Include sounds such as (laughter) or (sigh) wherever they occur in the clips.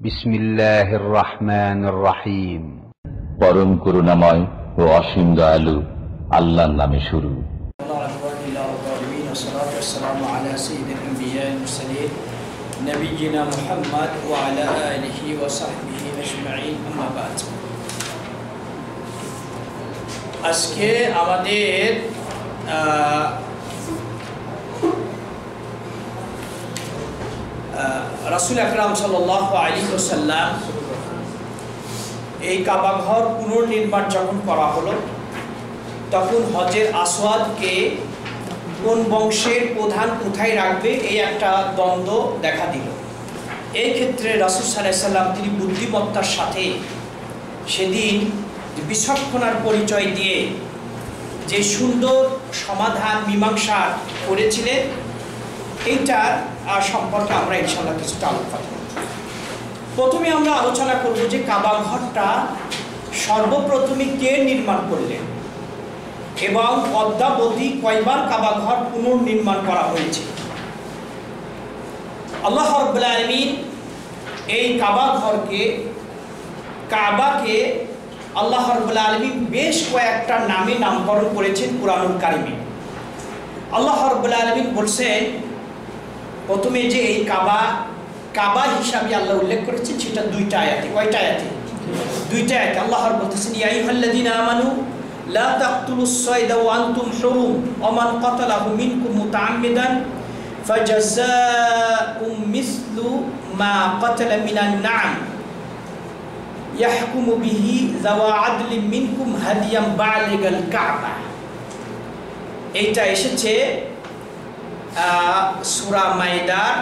بسم الله الرحمن الرحيم পরম করুণাময় ও অসীম দয়ালু আল্লাহর নামে শুরু الله أكبر إلا رب العالمين والصلاة والسلام على سيد الأنبياء المرسلين نبينا محمد وعلى آله وصحبه أجمعين أما بعد আজকে আমাদের রাসূল আকরাম সাল্লাহ আলী ওসাল্লাম এই কাবাঘর পুনর্নির্মাণ যখন করা হলো, তখন হজের আসওয়াদকে কোন বংশের প্রধান কোথায় রাখবে এই একটা দ্বন্দ্ব দেখা দিল। এই ক্ষেত্রে রাসুল সাল্লাম তিনি বুদ্ধিমত্তার সাথে সেদিন বিচক্ষণার পরিচয় দিয়ে যে সুন্দর সমাধান মীমাংসা করেছিলেন এইটার সম্পর্কে আমরা ইনশাল্লাহ কিছুটা আলোচনা করব। প্রথমে আমরা আলোচনা করব যে কাবা ঘরটা সর্বপ্রথমে কে নির্মাণ করলেন এবং অদ্যাবধি কয়বার কাবা ঘর পুনর্নির্মাণ করা হয়েছে। আল্লাহ আলমিন এই কাবা ঘরকে, কাবাকে আল্লাহ রব্বুল আলমিন বেশ কয়েকটা নামে নামকরণ করেছেন কুরআনুল কারিমে। আল্লাহ রব্বুল আলমিন বলছেন প্রথমে যে এই কাবা কাবা হিসাবে আল্লাহ উল্লেখ করেছেন, সেটা দুইটা আয়াতে, কয়টা আয়াতে? দুইটা আয়াতে। আল্লাহ বলতেছেন, ইয়া আইয়ুহাল্লাযীনা আমানু, লা তাকতুলুস সায়দা ওয়া আনতুম হুরুম, ওয়া মান কাতালাহু মিনকুম মুতাআম্মিদান ফাজাযাউম মিসলু মা কাতালা মিনান না'ম, ইয়াহকুমু বিহি যাওয়া আদলিন মিনকুম হাদিয়াম বালিগাল কাবা। এইটা এসেছে সুরা মাইদার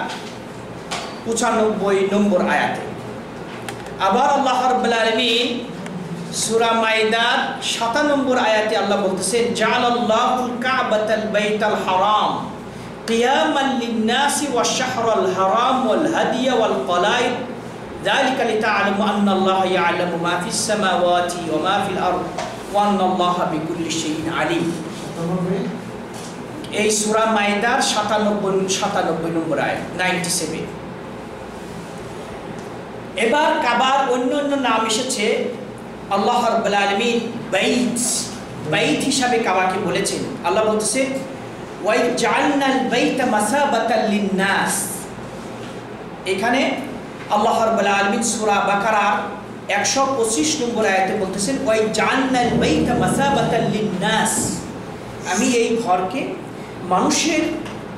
পঁচানব্বই নম্বর আয়াতে আবার আল্লাহ রাব্বুল আলামিন সূরা মাইদার 7 নম্বর আয়াতে আল্লাহ বলতেছেন জালাল্লাহুল কাবাতাল বাইতাল হারাম কিয়ামান লিন-নাসি ওয়াশ-শাহরাল হারাম ওয়াল হাদিয়া ওয়াল কলাইদ ذلك لتعلموا أن الله يعلم ما في السماوات وما في الأرض وأن الله بكل شيء عليم এই সুরা মাইদার সাতানব্বই সাতানব্বই নম্বর আয় নাইনটি সেভেন এবার কাবার অন্য অন্য নাম এসেছে, আল্লাহ রব্বুল আলমিন বাইত বাইত হিসাবে কাবাকে বলেছেন। আল্লাহ বলতেছে ওয়াই জালনাল বাইতা মাসাবাতাল লিন্নাস। এখানে আল্লাহ রব্বুল আলমিন সূরা বাকারার একশো পঁচিশ নম্বর আয়াতে বলতেছেন ওয়াই জালনাল বাইতা মাসাবাতাল লিন্নাস। আমি এই ঘরকে মানুষের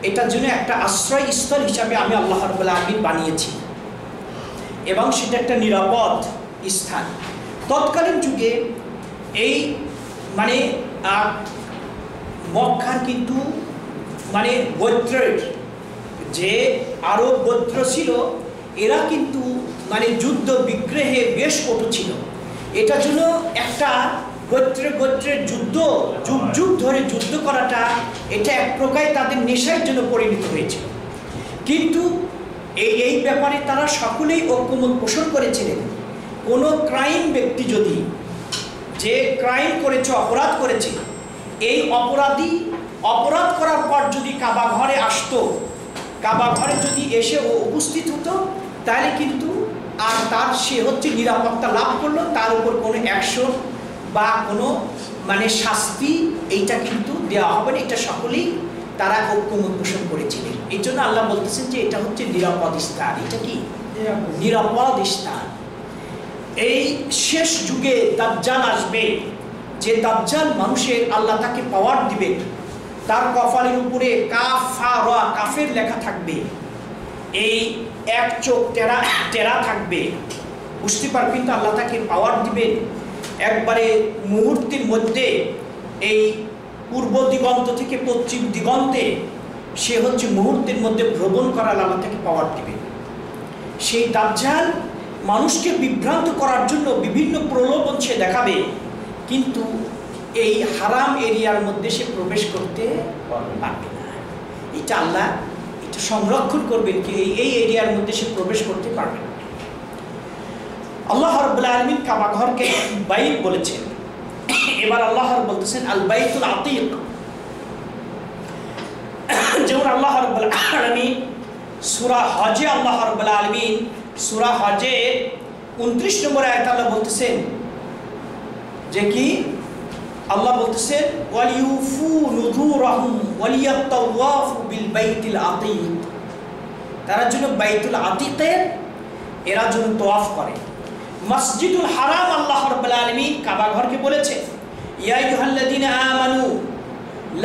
এটার জন্য একটা আশ্রয় আশ্রয়স্থল হিসাবে আমি আল্লাহ রব্বুল আলমিন বানিয়েছি। এবং সেটা একটা নিরাপদ স্থান। তৎকালীন যুগে এই মানে মক্কার কিন্তু মানে গোত্রের যে আরও গোত্র ছিল, এরা কিন্তু মানে যুদ্ধ বিগ্রহে বেশ কটু ছিল। এটার জন্য একটা গোত্রে গোত্রের যুদ্ধ, যুগ যুগ ধরে যুদ্ধ করাটা এটা এক প্রকার তাদের নেশার জন্য পরিণত হয়েছিল কিন্তু এই এই ব্যাপারে তারা সকলেই ঐক্যমত পোষণ করেছিলেন। কোনো ক্রাইম ব্যক্তি যদি যে ক্রাইম করেছে, অপরাধ করেছে, এই অপরাধী অপরাধ করার পর যদি কাবা ঘরে আসতো, কাবা ঘরে যদি এসে ও উপস্থিত হতো, তাহলে কিন্তু আর তার সে হচ্ছে নিরাপত্তা লাভ করল, তার উপর কোনো অ্যাকশন বা কোনো মানে শাস্তি এইটা কিন্তু দেওয়া হবে না। এটা সকলেই তারা ঐক্যমত পোষণ করেছিলেন। এই জন্য আল্লাহ বলতেছেন যে এটা হচ্ছে নিরাপদ স্থান। এটা কি? নিরাপদ স্থান। এই শেষ যুগে দাজ্জাল আসবে। যে দাজ্জাল মানুষের আল্লাহ তাকে পাওয়ার দিবেন। তার কপালের উপরে কাফা রা কাফের লেখা থাকবে। এই এক চোখ টেরা টেরা থাকবে। বুঝতে পারবেন তো আল্লাহ তাকে পাওয়ার দিবেন? একবারে মুহূর্তের মধ্যে এই পূর্ব দিগন্ত থেকে পশ্চিম দিগন্তে সে হচ্ছে মুহূর্তের মধ্যে ভ্রমণ করার আল্লাহ থেকে পাওয়ার দিবেন সেই দাজ্জাল মানুষকে বিভ্রান্ত করার জন্য বিভিন্ন প্রলোভন সে দেখাবে, কিন্তু এই হারাম এরিয়ার মধ্যে সে প্রবেশ করতে পারবে না। এটা আল্লাহ এটা সংরক্ষণ করবেন কি এই এরিয়ার মধ্যে সে প্রবেশ করতে পারবে না। আল্লাহ রব্বুল আলমিন কাবা ঘরকে বাইত বলেছেন। এবার আল্লাহ বলতেছেন, আল বাইতুল আতিক। যেমন আল্লাহ রব্বুল আলমিন সুরা হজে, আল্লাহ রব্বুল আলমিন সুরা হজে উনত্রিশ নম্বর আয়াত আল্লাহ বলতেছেন, যে কি? আল্লাহ বলতেছেন, ওয়ালিউফু নুযুরাহুম ওয়ালিয়াতাওয়াফু বিল বাইতিল আতীক। তারা জন্য বাইতুল আতিকের, এরা জন্য তোয়াফ করে। মসজিদুল হারাম আল্লাহ রব্বুল আলামিন কাবা ঘরকে বলেছে ইয়াইহাল্লাদিন আমানু,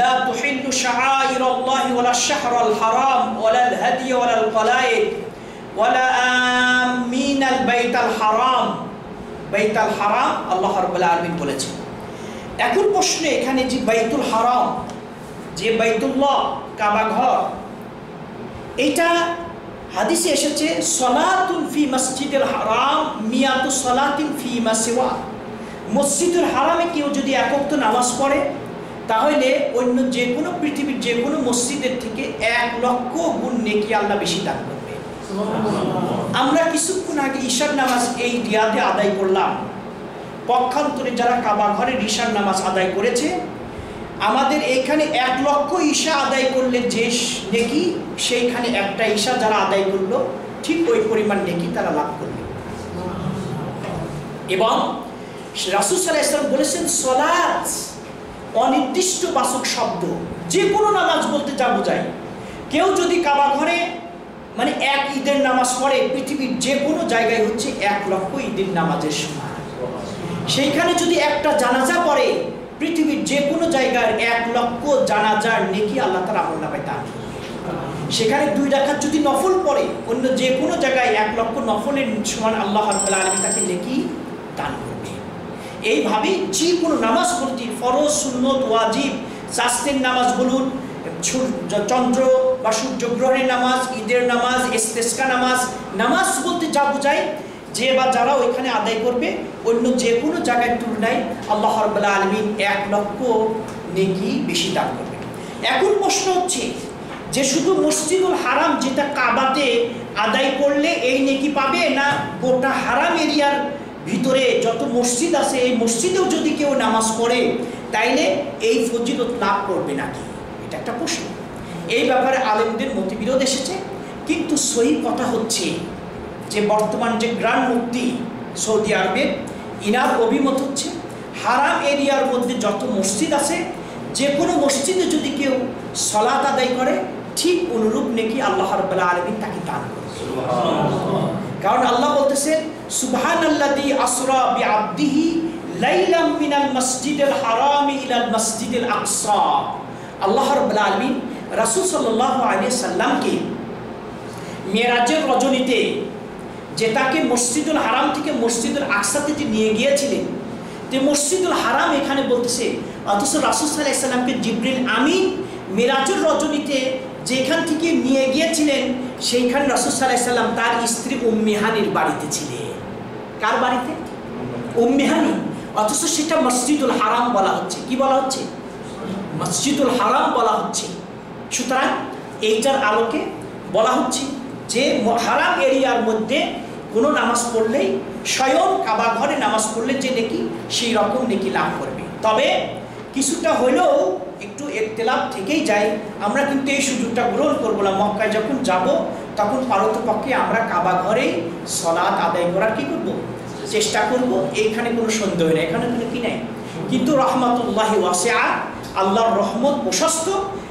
লা তুহিল্লু শাআইরাল্লাহি ওয়ালা শাহরাল হারাম ওয়ালা আল হাদি ওয়ালা আল কলায়েদ ওয়ালা আমিনাল বাইতাল হারাম। বাইতাল হারাম আল্লাহ রব্বুল আলামিন বলেছে। এখন প্রশ্নে এখানে যে বাইতুল হারাম, যে বাইতুল্লাহ, কাবা ঘর, এটা হাদিসে এসেছে, সলাতুন ফি মসজিদুল হারাম, মিয়াতু সলাতিন ফি মাসিওয়া মসজিদুল হারামে কেউ যদি একত্র নামাজ পড়ে, তাহলে অন্য যে কোনো পৃথিবীর যে কোনো মসজিদের থেকে এক লক্ষ গুণ নেকি আল্লাহ বেশি দান করবে। আমরা কিছুক্ষণ আগে ঈশার নামাজ এই রিয়াদে আদায় করলাম। পক্ষান্তরে যারা কাবা ঘরে ঈশার নামাজ আদায় করেছে আমাদের এইখানে এক লক্ষ ঈশা আদায় করলে যে নেকি, সেইখানে একটা ঈশা যারা আদায় করল, ঠিক ওই পরিমাণ নেকি তারা লাভ করবে এবং রাসুল ইসলাম বলেছেন, সলাৎ অনির্দিষ্ট বাচক শব্দ যে কোনো নামাজ বলতে যা বোঝায়। কেউ যদি কাবা ঘরে মানে এক ঈদের নামাজ পড়ে, পৃথিবীর যে কোনো জায়গায় হচ্ছে এক লক্ষ ঈদের নামাজের সমান সেইখানে যদি একটা জানাজা পড়ে পৃথিবীর যে কোনো জায়গার এক লক্ষ জানাজার নেকি আল্লাহ তার আমল নামায় দান। সেখানে দুই রাখার যদি নফল পড়ে, অন্য যে কোনো জায়গায় এক লক্ষ নফলের সমান আল্লাহ আলমী তাকে নেকি দান করবে এইভাবে যে কোনো নামাজ পড়তে ফরজ, সুন্নত, ওয়াজিব শাস্তির নামাজ বলুন চন্দ্র বা সূর্যগ্রহণের নামাজ, ঈদের নামাজ ইস্তেস্কা নামাজ নামাজ বলতে যা বোঝায় যে বা যারা ওইখানে আদায় করবে, অন্য যে কোনো জায়গায় তুলনায় আল্লাহ রবাল্লা আলমিন এক লক্ষ নেকি বেশি দান করবে। এখন প্রশ্ন হচ্ছে যে শুধু মসজিদুল হারাম যেটা কাবাতে আদায় করলে এই নেকি পাবে না গোটা হারাম এরিয়ার ভিতরে যত মসজিদ আছে, এই মসজিদেও যদি কেউ নামাজ পড়ে, তাইলে এই ফজিলত লাভ করবে নাকি? এটা একটা প্রশ্ন। এই ব্যাপারে আলেমদের মতবিরোধ এসেছে। কিন্তু সহি কথা হচ্ছে যে বর্তমান যে গ্রান্ড মুক্তি সৌদি আরবের ইনার অভিমত হচ্ছে হারাম এরিয়ার মধ্যে যত মসজিদ আছে যে কোনো মসজিদে যদি কেউ সলাত আদায় করে, ঠিক অনুরূপ নাকি আল্লাহ রবাল্লা আলমিন তাকে দান কারণ আল্লাহ বলতেছে সুবহান আল্লাদি আসরা বি আব্দিহি লাইলাম মিনাল মসজিদুল হারাম ইলাল মসজিদুল আকসা। আল্লাহ রাব্বুল আলামিন রাসূল সাল্লাল্লাহু আলাইহি সাল্লামকে মেরাজের রজনীতে যে তাকে মসজিদুল হারাম থেকে মসজিদুল আকসাতে যে নিয়ে গিয়েছিলেন। যে মসজিদুল হারাম এখানে বলতেছে, অথচ আলাইহি সাল্লামকে জিবরিল আমিন মেরাজের রজনীতে যেখান থেকে নিয়ে গিয়েছিলেন, সেইখানে রাসূল সাল্লাল্লাহু সাল্লাম তার স্ত্রী উম্মিহানির বাড়িতে ছিলেন। কার বাড়িতে? উম্মিহানি অথচ সেটা মসজিদুল হারাম বলা হচ্ছে। কি বলা হচ্ছে? মসজিদুল হারাম বলা হচ্ছে। সুতরাং এইটার আলোকে বলা হচ্ছে যে হারাম এরিয়ার মধ্যে কোনো নামাজ পড়লেই, স্বয়ং কাবা ঘরে নামাজ পড়লে যে নেকি, সেই রকম নেকি লাভ করবে। তবে কিছুটা হলেও একটু একতেলাপ থেকেই যায়। আমরা কিন্তু এই সুযোগটা গ্রহণ করব না। মক্কায় যখন যাব, তখন পারতপক্ষে আমরা কাবা ঘরেই সলাৎ আদায় করার কি করব? চেষ্টা করব। এইখানে কোনো সন্দেহ নেই। এখানে কোনো কি নেই? কিন্তু রহমতুল্লাহি ওয়াসিআ, আল্লাহর রহমত প্রশস্ত।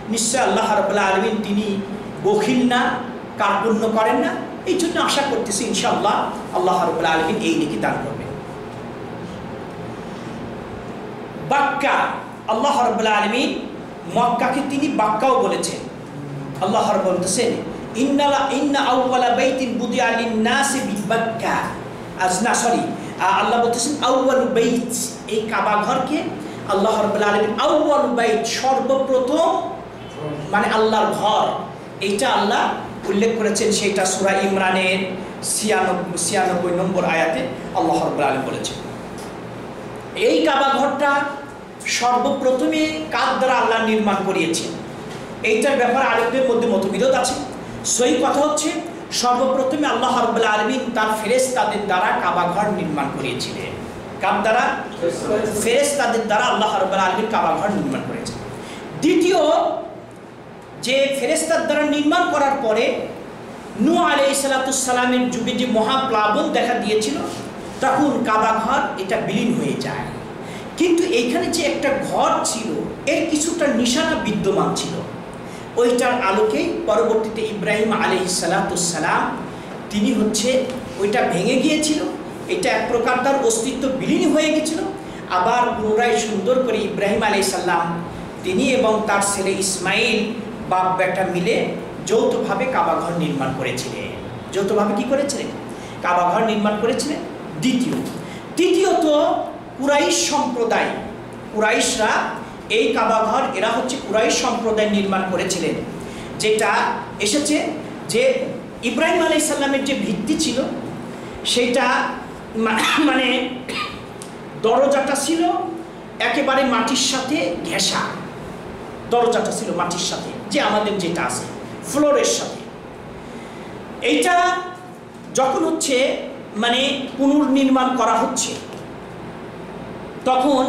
নিশ্চয় আল্লাহ রাব্বুল আলামিন তিনি বখিল না কার্পণ্য করেন না। এই জন্য আশা করতেছি ইনশাআল্লাহ আল্লাহ রাব্বুল আলামিন এই দিকে দান করবেন বাক্কা, আল্লাহ রাব্বুল আলামিন মক্কাকে তিনি বাক্কাও বলেছেন। আল্লাহ বলতেছেন, ইন্নালা, ইন্না আউওয়ালা বাইতিন বুদিআ লিন-নাসি বিবাক্কা। আজ না, সরি আল্লাহ বলতেছেন আউয়াল বাইত। এই কাবা ঘরকে আল্লাহ রাব্বুল আলামিন আউয়াল বাইত সর্বপ্রথম মানে আল্লাহর ঘর। এইটা আল্লাহ উল্লেখ করেছেন সেইটা সূরা ইমরানের ছিয়ানব্বই ছিয়ানব্বই নম্বর আয়াতে আল্লাহ রাব্বুল আলামিন বলেছেন। এই কাবা ঘরটা সর্বপ্রথমে কার দ্বারা আল্লাহ নির্মাণ করিয়েছেন এইটার ব্যাপারে আরেকদের মধ্যে মতবিরোধ আছে। সই কথা হচ্ছে সর্বপ্রথমে আল্লাহ রব্বুল আলমিন তার ফেরেশতাদের দ্বারা কাবা ঘর নির্মাণ করিয়েছিলেন। কার দ্বারা। ফেরেশতাদের দ্বারা আল্লাহ রব্বুল আলমিন কাবা ঘর নির্মাণ করেছেন। দ্বিতীয় যে ফেরেশতার দ্বারা নির্মাণ করার পরে নু আলাই সালাতামের যুগে যে মহাপ্লাবন দেখা দিয়েছিল, তখন কাবা ঘর এটা বিলীন হয়ে যায়। কিন্তু এইখানে যে একটা ঘর ছিল, এর কিছুটা নিশানা বিদ্যমান ছিল। ওইটার আলোকে পরবর্তীতে ইব্রাহিম আলহ সালাতাম তিনি হচ্ছে ওইটা ভেঙে গিয়েছিল, এটা এক প্রকার তার অস্তিত্ব বিলীন হয়ে গেছিল আবার পুনরায় সুন্দর করে ইব্রাহিম আলাই সাল্লাম তিনি এবং তার ছেলে ইসমাইল বাপ বেটা মিলে যৌথভাবে কাবাঘর নির্মাণ করেছিলেন। যৌথভাবে কি করেছিলেন? কাবাঘর নির্মাণ করেছিলেন দ্বিতীয়। তৃতীয়ত কুরাইশ সম্প্রদায়। কুরাইশরা এই কাবাঘর, এরা হচ্ছে কুরাইশ সম্প্রদায় নির্মাণ করেছিলেন। যেটা এসেছে যে ইব্রাহিম আলাই সাল্লামের যে ভিত্তি ছিল সেটা মানে দরজাটা ছিল একেবারে মাটির সাথে ঘেঁষা। দরজাটা ছিল মাটির সাথে। যে আমাদের যেটা আছে, ফ্লোরের সাথে। এইটা যখন হচ্ছে মানে পুনর্নির্মাণ করা হচ্ছে, তখন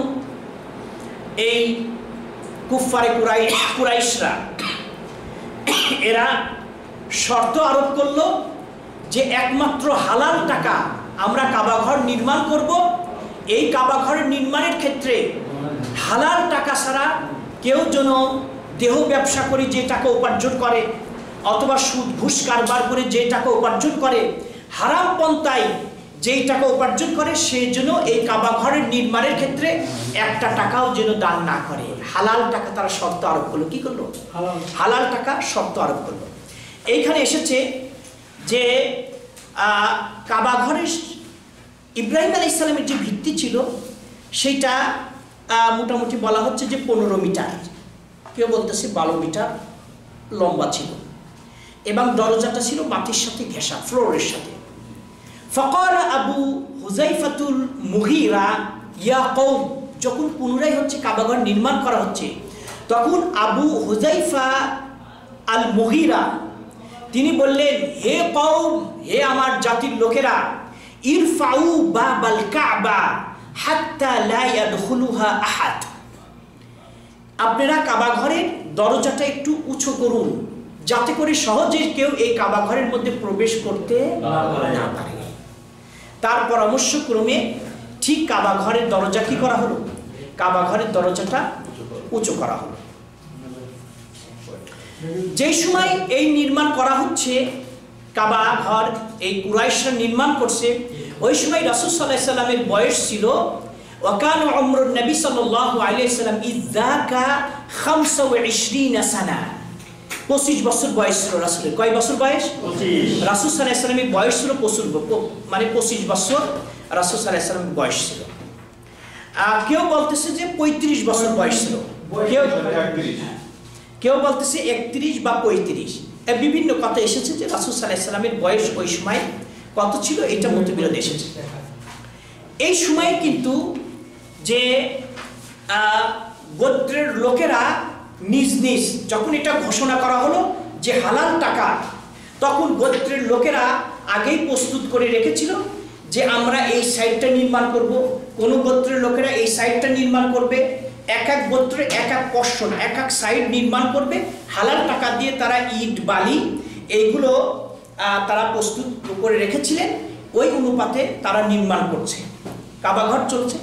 এই কুফারে কুরাই, কুরাইশরা এরা শর্ত আরোপ করল যে একমাত্র হালাল টাকা আমরা কাবাঘর নির্মাণ করব। এই কাবাঘরের নির্মাণের ক্ষেত্রে হালাল টাকা ছাড়া কেউ যেন দেহ ব্যবসা করে যে টাকা উপার্জন করে অথবা সুদ ঘুষ কারবার করে যে টাকা উপার্জন করে হারাম পন্থায় যেই টাকা উপার্জন করে সেই জন্য এই কাবাঘরের নির্মাণের ক্ষেত্রে একটা টাকাও যেন দান না করে। হালাল টাকা তারা শর্ত আরোপ করল। কি করল? হালাল। টাকা শর্ত আরোপ করল। এইখানে এসেছে যে আহ, কাবাঘরের ইব্রাহিম আলী ইসলামের যে ভিত্তি ছিল সেইটা মোটামুটি বলা হচ্ছে যে পনেরো মিটার। কেউ বলতেছে বারো মিটার লম্বা ছিল। এবং দরজাটা ছিল মাটির সাথে ঘেঁষা ফ্লোরের সাথে। ফকর আবু হুজাইফাতুল মুহিরা ইয়া কৌম যখন পুনরায় হচ্ছে কাবাঘর নির্মাণ করা হচ্ছে, তখন আবু হুজাইফা আল মুহিরা তিনি বললেন, হে কৌম হে আমার জাতির লোকেরা, ইরফাউ বা বাল কাবা হাত্তা লা ইয়াদখুলুহা আহাদ। আপনারা কাবা ঘরের দরজাটা একটু উঁচু করুন, যাতে করে সহজে কেউ এই কাবা ঘরের মধ্যে প্রবেশ করতে না পারে। তার পরামর্শ ক্রমে ঠিক কাবা ঘরের দরজা কি করা হলো? কাবা ঘরের দরজাটা উঁচু করা হলো। যেই সময় এই নির্মাণ করা হচ্ছে, কাবা ঘর এই কুরাইশরা নির্মাণ করছে, ওই সময় রাসুল সাল্লাহ সাল্লামের বয়স ছিল ওয়াকান অমর নবী সাল্লাল্লাহু আলাইহি সাল্লাম ইযাকা 25 সানা পঁচিশ বছর বয়স ছিল রাসুলের। কয় বছর বয়স? রাসুল সাল্লাহ সাল্লামের বয়স ছিল প্রচুর মানে পঁচিশ বছর রাসুল সাল্লাহ সাল্লামের বয়স ছিল। কেউ বলতেছে যে পঁয়ত্রিশ বছর বয়স ছিল। কেউ কেউ বলতেছে একত্রিশ বা পঁয়ত্রিশ। এ বিভিন্ন কথা এসেছে যে রাসুল সাল্লাহ সাল্লামের বয়স ওই সময় কত ছিল? এটা মতবিরোধ এসেছে। এই সময় কিন্তু যে গোত্রের লোকেরা নিজ নিজ, যখন এটা ঘোষণা করা হলো যে হালাল টাকা, তখন গোত্রের লোকেরা আগেই প্রস্তুত করে রেখেছিল যে আমরা এই সাইডটা নির্মাণ করব। কোন গোত্রের লোকেরা এই সাইডটা নির্মাণ করবে। এক এক গোত্রে এক এক পশন এক এক সাইড নির্মাণ করবে। হালাল টাকা দিয়ে তারা ইট, বালি এইগুলো তারা প্রস্তুত করে রেখেছিলেন। ওই অনুপাতে তারা নির্মাণ করছে। কাবাঘর চলছে।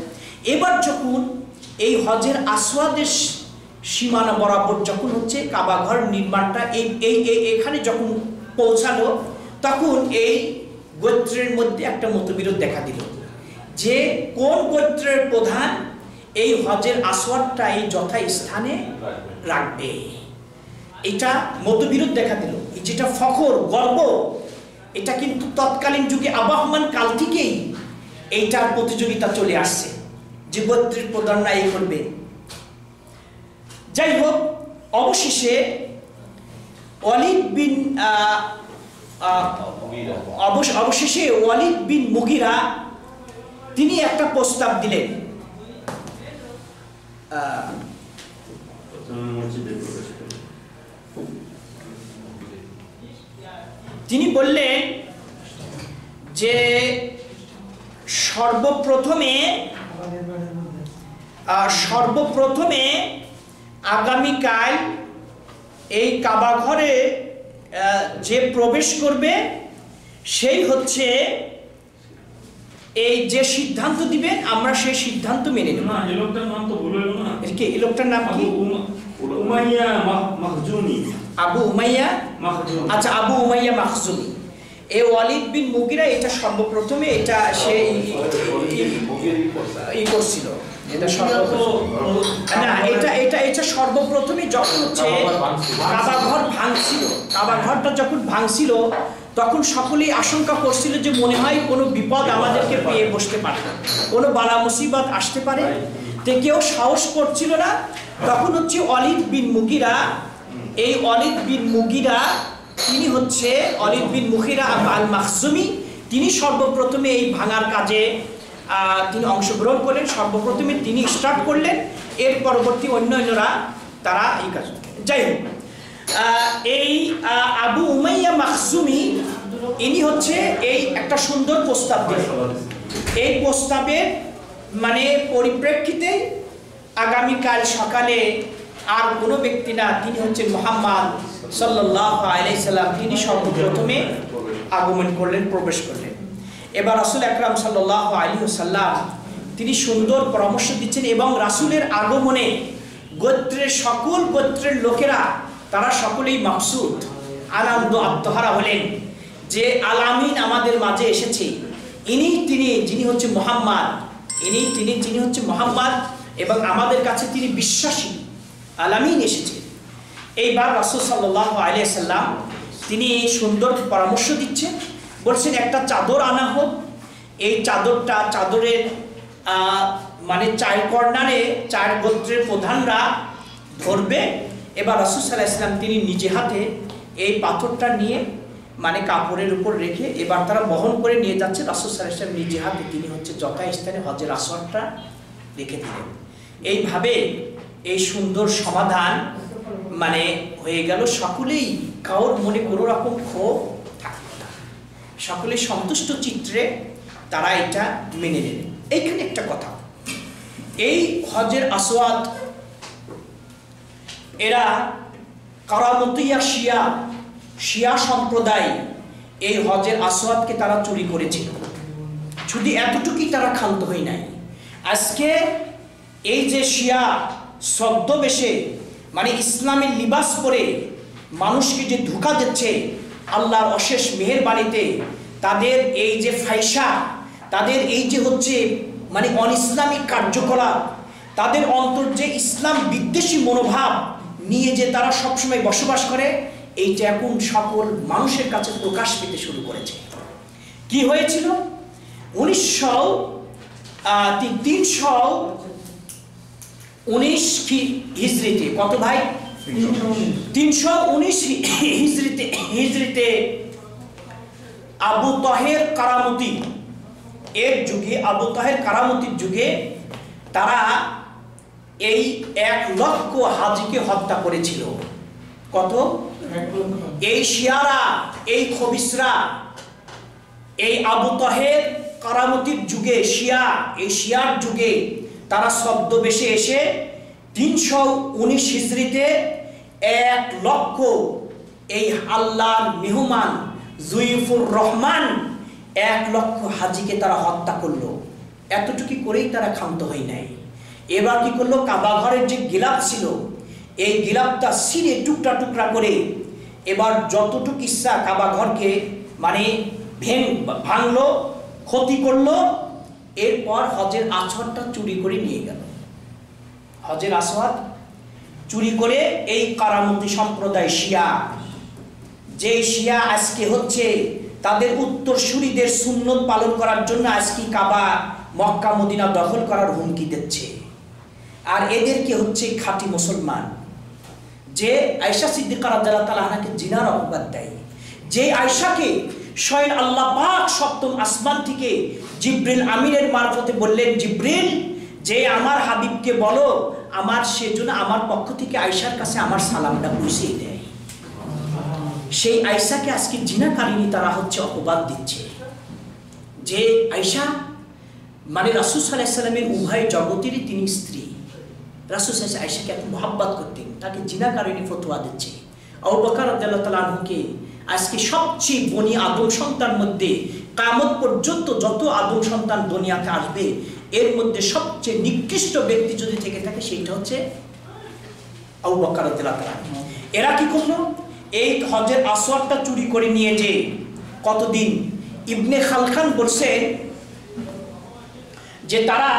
এবার যখন এই হজের আসওয়াদের সীমানা বরাবর যখন হচ্ছে কাবাঘর নির্মাণটা এই এই এখানে যখন পৌঁছালো, তখন এই গোত্রের মধ্যে একটা মতবিরোধ দেখা দিল। যে কোন গোত্রের প্রধান এই হজের আসওয়াদটা এই যথা স্থানে রাখবে। এটা মতবিরোধ দেখা দিল। যেটা ফখর, গর্ব, এটা কিন্তু তৎকালীন যুগে আবাহমান কাল থেকেই এইটার প্রতিযোগিতা চলে আসছে। যে গোত্রের প্রধানরা এই করবে। যাই হোক, অবশেষে ওয়ালিদ বিন অবশেষে ওয়ালিদ বিন মুগিরা তিনি একটা প্রস্তাব দিলেন। তিনি বললেন যে সর্বপ্রথমে সর্বপ্রথমে আগামীকাল এই কাবাঘরে যে প্রবেশ করবে সেই হচ্ছে এই যে সিদ্ধান্ত দিবেন আমরা সেই সিদ্ধান্ত মেনে নেব। না এই লোকটার নাম তো ভুল না। এর কি এই লোকটার নাম আবু কি উমাইয়া মাহ- আবু উমাইয়া মাখজুমি। আচ্ছা আবু উমাইয়া মাখজুমি। এই ওয়ালিদ বিন মুগিরা এটা সর্বপ্রথমে এটা সে ই- করছিল। এটা না এটা এটা এটা সর্বপ্রথমে যখন হচ্ছে কাবা ঘর ভাঙছিল। কাবা ঘরটা যখন ভাঙছিল তখন সকলেই আশঙ্কা করছিল যে মনে হয় কোনো বিপদ আমাদেরকে পেয়ে বসতে পারে। কোনো বালা মুসিবত আসতে পারে। তে কেউ সাহস করছিল না। তখন হচ্ছে অলিদ বিন মুগিরা এই অলিদ বিন মুগিরা তিনি হচ্ছে অলিদ মুগিরা আল মাহসুমি তিনি সর্বপ্রথমে এই ভাঙার কাজে তিনি অংশগ্রহণ করলেন। সর্বপ্রথমে তিনি স্টার্ট করলেন। এর পরবর্তী অন্যান্যরা তারা এই কাজ যাই হোক এই আবু উমাইয়া মাকসুমি ইনি হচ্ছে এই একটা সুন্দর প্রস্তাব এই প্রস্তাবের মানে পরিপ্রেক্ষিতে আগামীকাল সকালে আর কোনো ব্যক্তি না, তিনি হচ্ছেন মোহাম্মদ সাল্লাহ তিনি সর্বপ্রথমে আগমন করলেন, প্রবেশ করলেন। এবার রাসুল আকরাম সাল্লাহ আলী সাল্লাম তিনি সুন্দর পরামর্শ দিচ্ছেন এবং রাসুলের আগমনে গোত্রের সকল গোত্রের লোকেরা, তারা সকলেই মাকসুদ, আনন্দ আত্মহারা হলেন যে আলামিন আমাদের মাঝে এসেছে। ইনি তিনি, যিনি হচ্ছে মোহাম্মদ। ইনি, তিনি, যিনি হচ্ছে মোহাম্মদ এবং আমাদের কাছে তিনি বিশ্বাসী। আলামিন এসেছে। এইবার রাসুল সাল্লাহ আলিয়া তিনি সুন্দর পরামর্শ দিচ্ছেন। বলছেন, একটা চাদর আনা হোক। এই চাদরটা, চাদরের মানে চার কর্নারে, চার গোত্রের প্রধানরা ধরবে। এবার রাসুল সাল্লাহ ইসলাম তিনি নিজে হাতে এই পাথরটা নিয়ে মানে কাপড়ের উপর রেখে এবার তারা বহন করে নিয়ে যাচ্ছে। রাসুল সাল্লাহ ইসলাম নিজে হাতে তিনি হচ্ছে যথাস্থানে হজের আসরটা রেখে দিলেন। এইভাবে এই সুন্দর সমাধান মানে হয়ে গেল সকলেই কারোর মনে কোনো রকম ক্ষোভ সকলে সন্তুষ্ট চিত্রে তারা এটা মেনে নিলেন এইখানে একটা কথা। এই হজের আসওয়াদ, এরা কারামতিয়া শিয়া শিয়া সম্প্রদায় এই হজের আসওয়াদকে তারা চুরি করেছিল। শুধু এতটুকুই তারা ক্ষান্ত হয় নাই, আজকে এই যে শিয়া ছদ্মবেশে মানে ইসলামের লিবাস পরে মানুষকে যে ধোকা দিচ্ছে, আল্লাহর অশেষ মেহেরবাণীতে তাদের এই যে ফাইসা তাদের এই যে হচ্ছে মানে অন ইসলামিক কার্যকলাপ, তাদের অন্তর যে ইসলাম বিদ্বেষী মনোভাব নিয়ে যে তারা সবসময় বসবাস করে, এইটা এখন সকল মানুষের কাছে প্রকাশ পেতে শুরু করেছে। কি হয়েছিল? উনিশশো তিনশো উনিশ হিজড়িতে? কত ভাই? তিনশো উনিশ হিজড়িতে হিজড়িতে আবু তহের কারামতি। এর যুগে, আবু তাহের কারামতির যুগে তারা এই এক লক্ষ হাজিকে হত্যা করেছিল। কত? এই শিয়ারা, এই খবিসরা, এই আবু তাহের কারামতির যুগে, শিয়া, এই শিয়ার যুগে তারা ছদ্মবেশে এসে তিনশো উনিশ হিজড়িতে এক লক্ষ এই আল্লাহর মেহমান জুইফুর রহমান এক লক্ষ হাজিকে তারা হত্যা করল। এতটুকু করেই তারা ক্ষান্ত হয় নাই। এবার কি করল? কাবা ঘরের যে গিলাপ ছিল, এই গিলাপটা সিরে টুকরা টুকরা করে এবার যতটুকু ইচ্ছা কাবা ঘরকে মানে ভেং ভাঙলো, ক্ষতি করল এরপর হজের আছরটা চুরি করে নিয়ে গেল। হজের আসওয়াদ চুরি করে এই কারামতি সম্প্রদায় শিয়া যে শিয়া আজকে হচ্ছে তাদের উত্তরসূরিদের সুন্নত পালন করার জন্য আজকে কাবা, মক্কা, মদিনা দখল করার হুমকি দিচ্ছে। আর এদেরকে হচ্ছে খাঁটি মুসলমান, যে আয়সা সিদ্দিকার তালাহাকে জিনার অপবাদ দেয়, যে আয়সাকে স্বয়ং আল্লাহ পাক সপ্তম আসমান থেকে জিব্রিল আমিনের মারফতে বললেন, জিব্রিল, যে আমার হাবিবকে বলো, আমার সেজন্য আমার পক্ষ থেকে আয়সার কাছে আমার সালামটা বুঝিয়ে দেয়। সেই আয়সাকে আজকে জিনাকারিনী তারা হচ্ছে অপবাদ দিচ্ছে। যে আয়সা মানে রাসুল সাল্লাহ সাল্লামের উভয় জগতেরই তিনি স্ত্রী। রাসুল সাল্লাহ আয়সাকে এত মহাব্বাত করতেন, তাকে জিনাকারিনী ফতোয়া দিচ্ছে। আবু বকর আদাল্লাহ তালাহুকে আজকে সবচেয়ে বনি আদম সন্তান মধ্যে কামত পর্যন্ত যত আদম সন্তান দুনিয়াতে আসবে, এর মধ্যে সবচেয়ে নিকৃষ্ট ব্যক্তি যদি থেকে থাকে সেইটা হচ্ছে। এরা কি করল? এই হজের আসওয়ারটা চুরি করে নিয়ে যে কতদিন ইবনে খালখান বলছেন যে তারা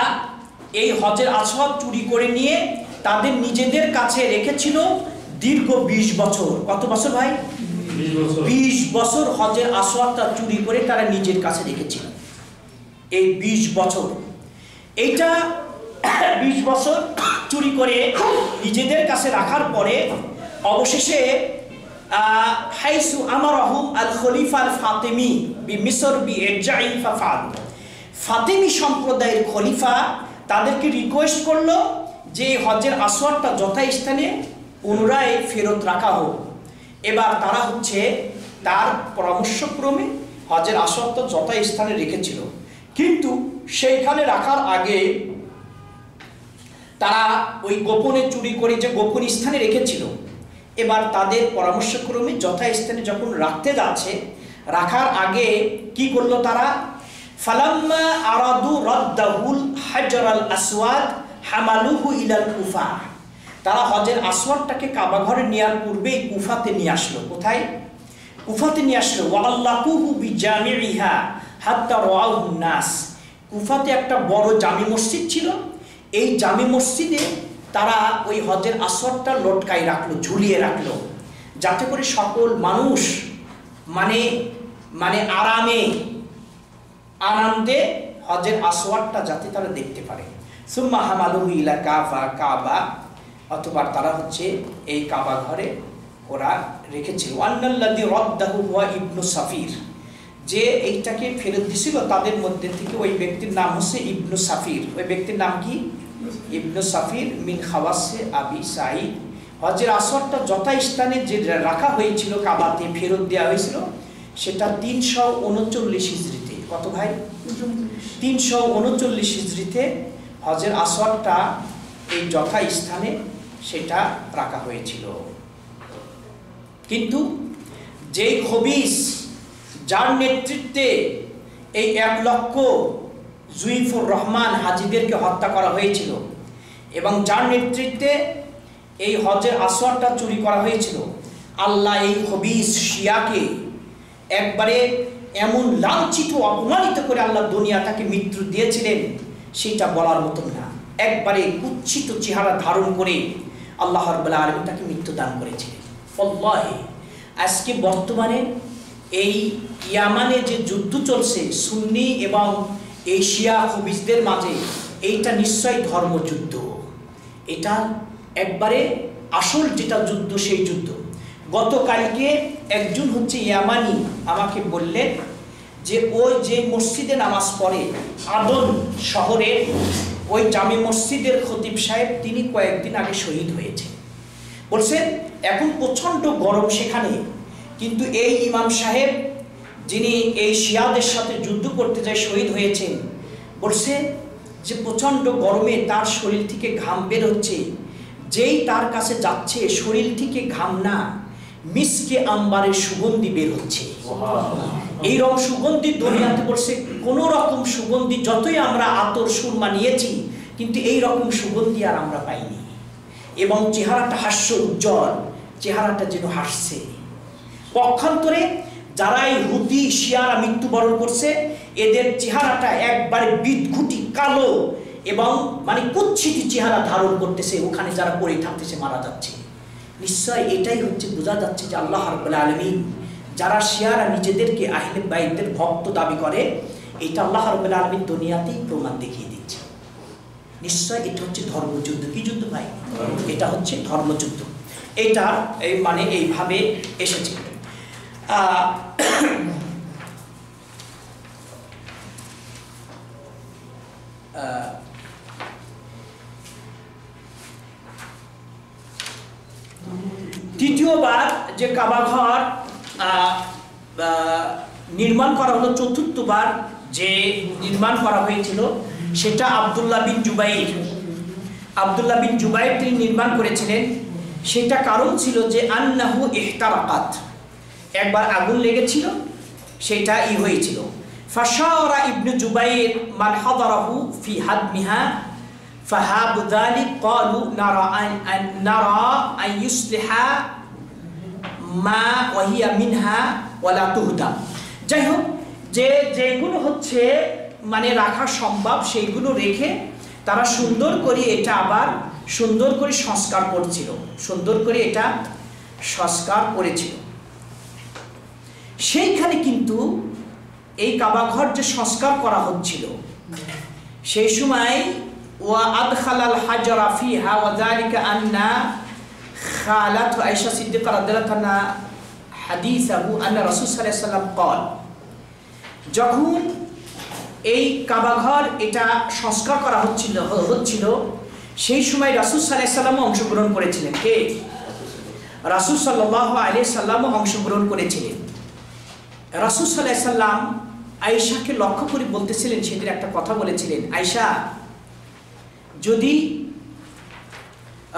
এই হজের আসওয়াদ চুরি করে নিয়ে তাদের নিজেদের কাছে রেখেছিল দীর্ঘ ২০ বছর। কত বছর ভাই? বিশ বছর। হজের আসওয়াদটা চুরি করে তারা নিজের কাছে রেখেছিল। এই বিশ বছর। এইটা (coughs) বিশ বছর চুরি করে নিজেদের কাছে রাখার পরে অবশেষে হাইসু আমারহুম আল খলিফা ফাতেমি বি মিসর বি এরজাইন ফাফাল ফাতেমি সম্প্রদায়ের খলিফা তাদেরকে রিকোয়েস্ট করল যে হজের আসওয়ারটা যথাস্থানে পুনরায় ফেরত রাখা হোক। এবার তারা হচ্ছে তার পরামর্শক্রমে হজের আসওয়ার তো যথাস্থানে রেখেছিল। কিন্তু সেইখানে রাখার আগে তারা ওই গোপনে চুরি করে যে গোপন স্থানে রেখেছিল, এবার তাদের পরামর্শক্রমে যথাস্থানে যখন রাখতে যাচ্ছে, রাখার আগে কি করল তারা? ফালাম্মা আরাদু রদ্দাহুল হাজার আল আসওয়াদ হামালুহু ইলাল কুফা। তারা হজের আসওয়াদটাকে কাবা ঘরে নেওয়ার পূর্বেই কুফাতে নিয়ে আসলো। কোথায়? কুফাতে নিয়ে আসলো। ওয়াল্লাকুহু বিজামিইহা হাত্তা রাআহু নাস। কুফাতে একটা বড় জামি মসজিদ ছিল। এই জামি মসজিদে তারা ওই হজের আসরটা লটকাই রাখল, ঝুলিয়ে রাখল। যাতে করে সকল মানুষ মানে মানে আরামে আনন্দে হজের আসওয়ারটা যাতে তারা দেখতে পারে। সুম্মা হামালুহু ইলা কাবা কাবা। অথবা তারা হচ্ছে এই কাবা ঘরে ওরা রেখেছিল। ওয়ান্নাল্লাদি রদ্দাহু হুয়া ইবনু সাফির। যে এইটাকে ফেরত দিছিল তাদের মধ্যে থেকে ওই ব্যক্তির নাম হচ্ছে ইবনু সাফির। ওই ব্যক্তির নাম কি? ইবনু সাফির মিন খাওয়াসে আবি সাইদ হজের আসরটা যথাস্থানে যে রাখা হয়েছিল কাবাতে ফেরত দেওয়া হয়েছিল, সেটা তিনশো উনচল্লিশ হিজড়িতে। কত ভাই? তিনশো উনচল্লিশ হিজড়িতে হজের আসরটা এই যথাস্থানে সেটা রাখা হয়েছিল। কিন্তু যেই খবিস, যার নেতৃত্বে এই এক লক্ষ জুইফুর রহমান হাজিদেরকে হত্যা করা হয়েছিল এবং যার নেতৃত্বে এই হজের আসওয়ারটা চুরি করা হয়েছিল, আল্লাহ এই খবিস শিয়াকে একবারে এমন লাঞ্ছিত অপমানিত করে আল্লাহ দুনিয়া তাকে মৃত্যু দিয়েছিলেন, সেটা বলার মতন না। একবারে কুচ্ছিত চেহারা ধারণ করে আল্লাহ রব্বুল্লাহ আলমী তাকে মৃত্যু দান করেছিলেন। অল্লাহে আজকে বর্তমানে এই ইয়ামানে যে যুদ্ধ চলছে, সুন্নি এবং এশিয়া হবিজদের মাঝে, এইটা নিশ্চয় ধর্মযুদ্ধ। এটা একবারে আসল যেটা যুদ্ধ, সেই যুদ্ধ। গতকালকে একজন হচ্ছে ইয়ামানি আমাকে বললেন যে, ওই যে মসজিদে নামাজ পড়ে আদন শহরে ওই জামি মসজিদের খতিব সাহেব তিনি কয়েকদিন আগে শহীদ হয়েছে বলছেন, এখন প্রচণ্ড গরম সেখানে, কিন্তু এই ইমাম সাহেব যিনি এই শিয়াদের সাথে যুদ্ধ করতে যায় শহীদ হয়েছেন, বলছে যে প্রচণ্ড গরমে তার শরীর থেকে ঘাম বের হচ্ছে, যেই তার কাছে যাচ্ছে, শরীর থেকে ঘাম না মিসকে আম্বারের সুগন্ধি বের হচ্ছে। এই রকম সুগন্ধি দুনিয়াতে বলছে কোনো রকম সুগন্ধি যতই আমরা আতর সুরমা নিয়েছি কিন্তু এই রকম সুগন্ধি আর আমরা পাইনি। এবং চেহারাটা হাস্য উজ্জ্বল চেহারাটা যেন হাসছে। পক্ষান্তরে যারা এই হুতি শিয়ারা মৃত্যুবরণ করছে এদের চেহারাটা একবারে বিদঘুটি কালো এবং মানে কুচ্ছিতি চেহারা ধারণ করতেছে ওখানে যারা পড়ে থাকতেছে মারা যাচ্ছে। নিশ্চয় এটাই হচ্ছে বোঝা যাচ্ছে যে আল্লাহ রব্বুল আলমিন যারা শিয়ারা নিজেদেরকে আহিলে বাইদের ভক্ত দাবি করে এটা আল্লাহ রব্বুল আলমিন দুনিয়াতেই প্রমাণ দেখিয়ে দিচ্ছে। নিশ্চয় এটা হচ্ছে ধর্মযুদ্ধ। কি যুদ্ধ ভাই? এটা হচ্ছে ধর্মযুদ্ধ। এটা এই মানে এইভাবে এসেছে। আহ, তৃতীয়বার যে কাবাঘর নির্মাণ করা হলো চতুর্থবার যে নির্মাণ করা হয়েছিল, সেটা আবদুল্লাহ বিন জুবাইর। আবদুল্লাহ বিন জুবাইর তিনি নির্মাণ করেছিলেন। সেটা কারণ ছিল যে আন্নাহু ইহতারাকাত। একবার আগুন লেগেছিল, সেটা ই হয়েছিল। ফাশাওরা ইবনু জুবাইর, মান হাদারাহু ফি হাদমিহা فهاب ذلك قالوا نرى أن, أن نرى أن يصلح মা ওয়াহিয়া মিনহা ওয়ালা তুহদা যাই হোক যে যেগুলো হচ্ছে মানে রাখা সম্ভব সেইগুলো রেখে তারা সুন্দর করে এটা আবার সুন্দর করে সংস্কার করছিল সুন্দর করে এটা সংস্কার করেছিল সেইখানে কিন্তু এই কাবাঘর যে সংস্কার করা হচ্ছিল সেই সময় ওয়া আদখালাল হাজারা ফিহা ওয়া যালিকা আন্না খালাত আয়েশা সিদ্দিকা রাদিয়াল্লাহু আনহা হাদিসাহু আন্না রাসূল সাল্লাল্লাহু আলাইহি ওয়াসাল্লাম قال যখন এই কাবাঘর এটা সংস্কার করা হচ্ছিল হচ্ছিল সেই সময় রাসূল সাল্লাল্লাহু আলাইহি সাল্লামও অংশগ্রহণ করেছিলেন কে রাসূল সাল্লাল্লাহু আলাইহি সাল্লামও অংশগ্রহণ করেছিলেন রাসূল সাল্লাল্লাহু আলাইহি সাল্লাম আয়েশাকে লক্ষ্য করে বলতেছিলেন সেদিন একটা কথা বলেছিলেন আয়েশা যদি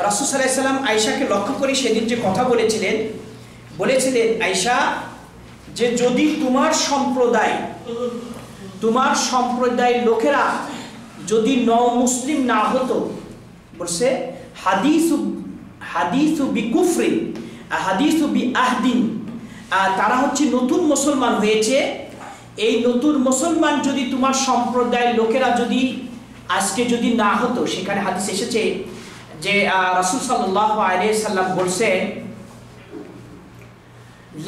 রাসুল সাল্লাহ সাল্লাম আয়সাকে লক্ষ্য করে সেদিন যে কথা বলেছিলেন বলেছিলেন আয়সা যে যদি তোমার সম্প্রদায়, তোমার সম্প্রদায়ের লোকেরা যদি ন মুসলিম না হতো, বলছে, হাদিসু হাদিসু বি কুফরি হাদিসু বি আহদিন তারা হচ্ছে নতুন মুসলমান হয়েছে। এই নতুন মুসলমান যদি তোমার সম্প্রদায়ের লোকেরা যদি আজকে যদি না হতো, সেখানে হাদিস এসেছে যে রাসুল সাল্লাহ আলিয়া সাল্লাম বলছেন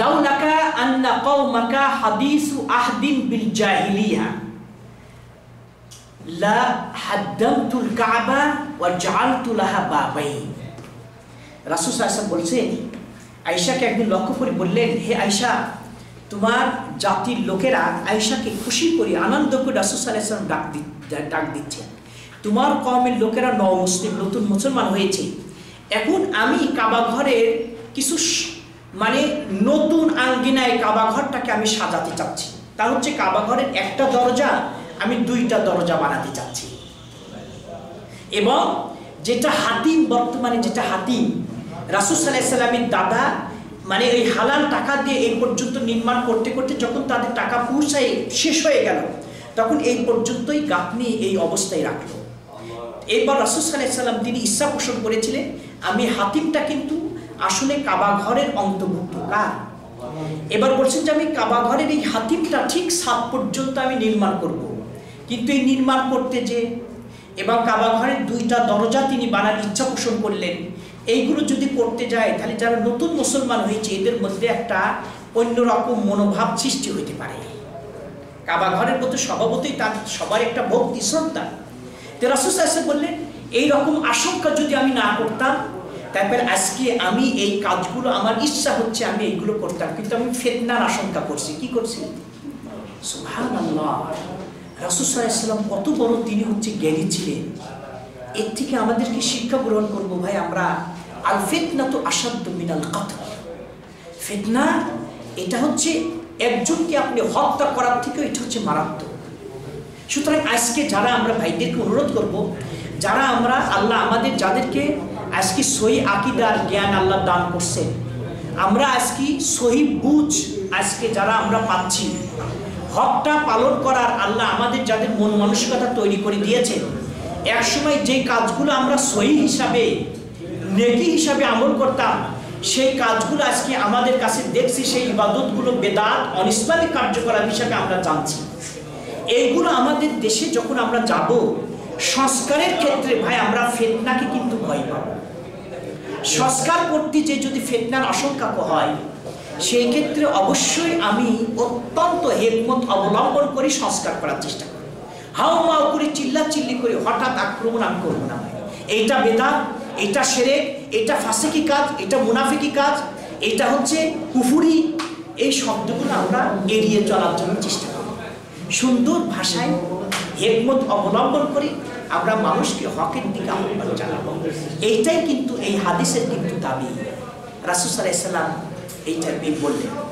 লাউলাকা আন্না কওমাকা হাদিসু আহদিন বিল জাহিলিয়া। লা কাবা বললেন, হে আয়েশা তোমার জাতির লোকেরা আয়েশাকে খুশি করে আনন্দ করে আলাইহি ডাক ডাক দিচ্ছেন তোমার কমের লোকেরা ন মুসলিম নতুন মুসলমান হয়েছে। এখন আমি কাবা ঘরের কিছু মানে নতুন আঙ্গিনায় কাবা ঘরটাকে আমি সাজাতে চাচ্ছি। তা হচ্ছে কাবা ঘরের একটা দরজা, আমি দুইটা দরজা বানাতে চাচ্ছি। এবং যেটা হাতিম, বর্তমানে যেটা হাতিম, রাসুল সাল্লাহ সাল্লামের দাদা মানে ওই হালাল টাকা দিয়ে এই পর্যন্ত নির্মাণ করতে করতে যখন তাদের টাকা পৌঁছায়, শেষ হয়ে গেল, তখন এই পর্যন্তই গাপনি এই অবস্থায় রাখল এরপর রাসুল সাল্লাম তিনি ইচ্ছা পোষণ করেছিলেন, আমি হাতিমটা কিন্তু আসলে কাবা ঘরের অন্তর্ভুক্ত কার এবার বলছেন যে আমি কাবা ঘরের এই হাতিমটা ঠিক সাত পর্যন্ত আমি নির্মাণ করব। কিন্তু এই নির্মাণ করতে যে এবং কাবা ঘরের দুইটা দরজা তিনি বানার ইচ্ছা পোষণ করলেন। এইগুলো যদি করতে যায়, তাহলে যারা নতুন মুসলমান হয়েছে, এদের মধ্যে একটা অন্যরকম মনোভাব সৃষ্টি হতে পারে। কাবা ঘরের প্রতি স্বভাবতই তার সবার একটা ভক্তি, শ্রদ্ধা। তো রাসুল সাহেব বললেন এই রকম আশঙ্কা যদি আমি না করতাম, তারপরে আজকে আমি এই কাজগুলো, আমার ইচ্ছা হচ্ছে আমি এইগুলো করতাম, কিন্তু আমি ফেতনার আশঙ্কা করছি। কি করছি? রাসুল সাল্লাম কত বড় তিনি হচ্ছে জ্ঞানী ছিলেন। এর থেকে আমাদেরকে শিক্ষা গ্রহণ করব ভাই আমরা। আল ফেতনা তো আসাধ্য মিনাল কথা ফেতনা, এটা হচ্ছে একজনকে আপনি হত্যা করার থেকে এটা হচ্ছে মারাত্মক। সুতরাং আজকে যারা আমরা ভাইদেরকে অনুরোধ করব, যারা আমরা আল্লাহ আমাদের যাদেরকে আজকে সহি আকিদার জ্ঞান আল্লাহ দান করছেন, আমরা আজকে সহি বুঝ আজকে যারা আমরা পাচ্ছি। হকটা পালন করার আল্লাহ আমাদের যাদের মন মানসিকতা তৈরি করে দিয়েছেন, একসময় যে কাজগুলো আমরা সহি হিসাবে, নেকি হিসাবে আমল করতাম, সেই কাজগুলো আজকে আমাদের কাছে দেখছি, সেই ইবাদতগুলো বেদাত অনিসলামিক কার্যকলাপ হিসাবে আমরা জানছি। এইগুলো আমাদের দেশে যখন আমরা যাব, সংস্কারের ক্ষেত্রে ভাই আমরা ফেতনাকে কিন্তু ভয় পাব। সংস্কার করতে যে যদি ফেতনার আশঙ্কা হয় সেই ক্ষেত্রে অবশ্যই আমি অত্যন্ত হেকমত অবলম্বন করে সংস্কার করার চেষ্টা করি। হাও মাও করে চিল্লা চিল্লি করে হঠাৎ আক্রমণ আমি করব না এইটা বেদাত এটা সেরে এটা ফাঁসেকি কাজ এটা মুনাফিকি কাজ এটা হচ্ছে কুফুরি। এই শব্দগুলো আমরা এড়িয়ে চলার জন্য চেষ্টা করি। সুন্দর ভাষায় হেকমত অবলম্বন করে আমরা মানুষকে হকের দিকে আহ্বান জানাব। এইটাই কিন্তু এই হাদিসের কিন্তু দাবি। রাসুসাল্লাম এইটা বললেন